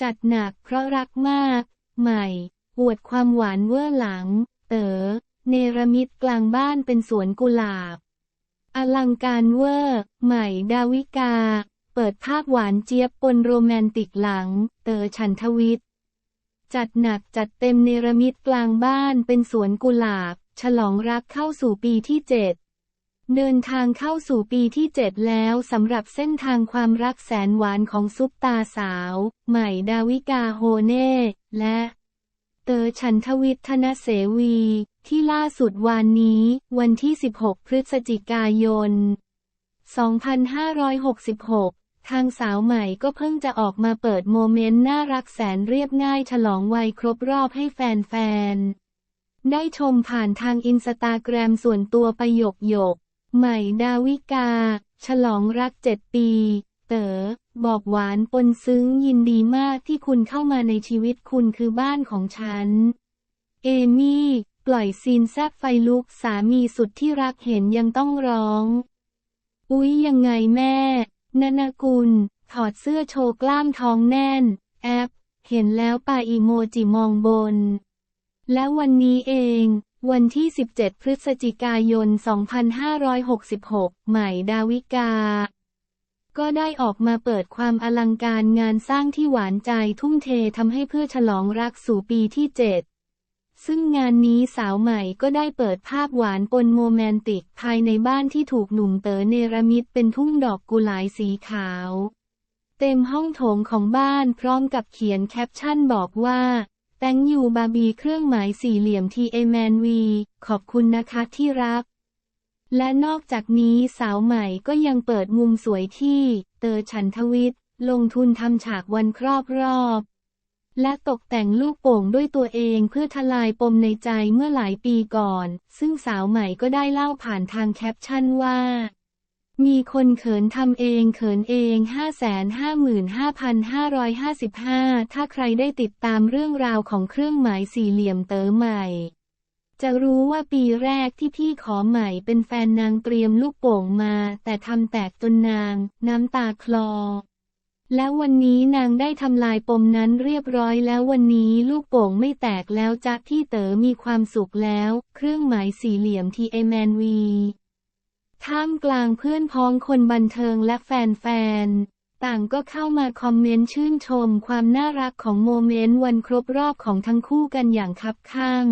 จัดหนักเพราะรักมาก ใหม่ อวดความหวานเวอร์หลัง เต๋อ เนรมิตกลางบ้านเป็นสวนกุหลาบ อลังการเวอร์ ใหม่ ดาวิกา เปิดภาพหวานเจี๊ยบปนโรแมนติกหลัง เต๋อฉันทวิทย์จัดหนักจัดเต็มเนรมิตกลางบ้านเป็นสวนกุหลาบ ฉลองรักเข้าสู่ปีที่เจ็ด เดินทางเข้าสู่ปีที่ 7 แล้วสำหรับเส้นทางความรักแสนหวานของซุปตาสาว ใหม่ดาวิกาโฮเน่ และ เตอฉันทวิทธนเสวี ที่ล่าสุดวานนี้ วันที่ 16 พฤศจิกายน 2566 ทางสาวใหม่ก็เพิ่งจะออกมาเปิดโมเมนต์น่ารักแสนเรียบง่ายฉลองวัยครบรอบให้แฟนๆ ได้ชมผ่านทางอินสตาแกรมส่วนตัวประโยคหยก ใหม่ดาวิกา ฉลองรักเจ็ดปี เต๋อ บอกหวานปนซึ้งยินดีมากที่คุณเข้ามาในชีวิตคุณคือบ้านของฉัน เอมี่ ปล่อยซีนแซบไฟลุกสามีสุดที่รักเห็นยังต้องร้อง อุ๊ยยังไงแม่นานากุล ถอดเสื้อโชว์กล้ามท้องแน่น แอป เห็นแล้วปาอีโมจิมองบน และวันนี้เอง วันที่ 17 พฤศจิกายน 2566 ใหม่ดาวิกา ก็ได้ออกมาเปิดความอลังการงานสร้างที่หวานใจทุ่มเททำให้เพื่อฉลองรักสู่ปีที่ 7 ซึ่งงานนี้สาวใหม่ก็ได้เปิดภาพหวานปนโมแมนติกภายในบ้านที่ถูกหนุ่มเต๋อเนรมิตเป็นทุ่งดอกกุหลาบสีขาว เต็มห้องโถงของบ้านพร้อมกับเขียนแคปชั่นบอกว่า แตงยูบาร์บีเครื่องหมายสี่เหลี่ยมทีเอแมนวีขอบคุณนะคะที่รัก และนอกจากนี้สาวใหม่ก็ยังเปิดมุมสวยที่ เตอฉันทวิทย์ลงทุนทำฉากวันครอบรอบ และตกแต่งลูกโป่งด้วยตัวเองเพื่อทลายปมในใจเมื่อหลายปีก่อน ซึ่งสาวใหม่ก็ได้เล่าผ่านทางแคปชั่นว่า มีคนเขินทำเองเขินเอง 555,555 ถ้าใครได้ติดตามเรื่องราวของเครื่องหมายสี่เหลี่ยมเต๋อใหม่ จะรู้ว่าปีแรกที่พี่ขอใหม่เป็นแฟนนางเตรียมลูกโป่งมา แต่ทำแตกจนนาง น้ำตาคลอ และวันนี้นางได้ทำลายปมนั้นเรียบร้อยแล้ววันนี้ลูกโป่งไม่แตกแล้วจ้ะพี่เต๋อมีความสุขแล้ว เครื่องหมายสี่เหลี่ยมทีเอแมนวี ท่ามกลางเพื่อนพ้องคนบันเทิงและแฟนๆ ต่างก็เข้ามาคอมเมนต์ชื่นชมความน่ารักของโมเมนต์วันครบรอบของทั้งคู่กันอย่างคับข้าง